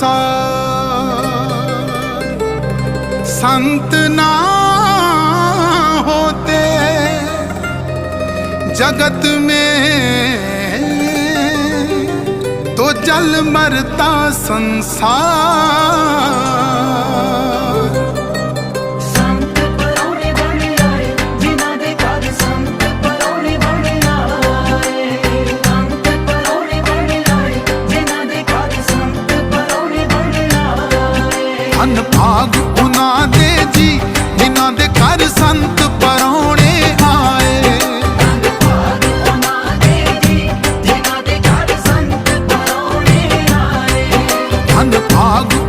संसार संत ना होते जगत में तो जल मरता संसार ਧਨ ਭਾਗ ਉਹਨਾਂ ਦੇ ਜੀ। ਜਿਨ੍ਹਾਂ ਦੇ ਘਰ ਸੰਤ ਪਰੌਣੇ ਆਏ। ਭਾਗ ਉਹਨਾਂ ਦੇ ਜੀ। ਜਿਨ੍ਹਾਂ ਦੇ ਘਰ ਸੰਤ ਪਰੋਣੇ ਆਏ। ਧਨ ਭਾਗ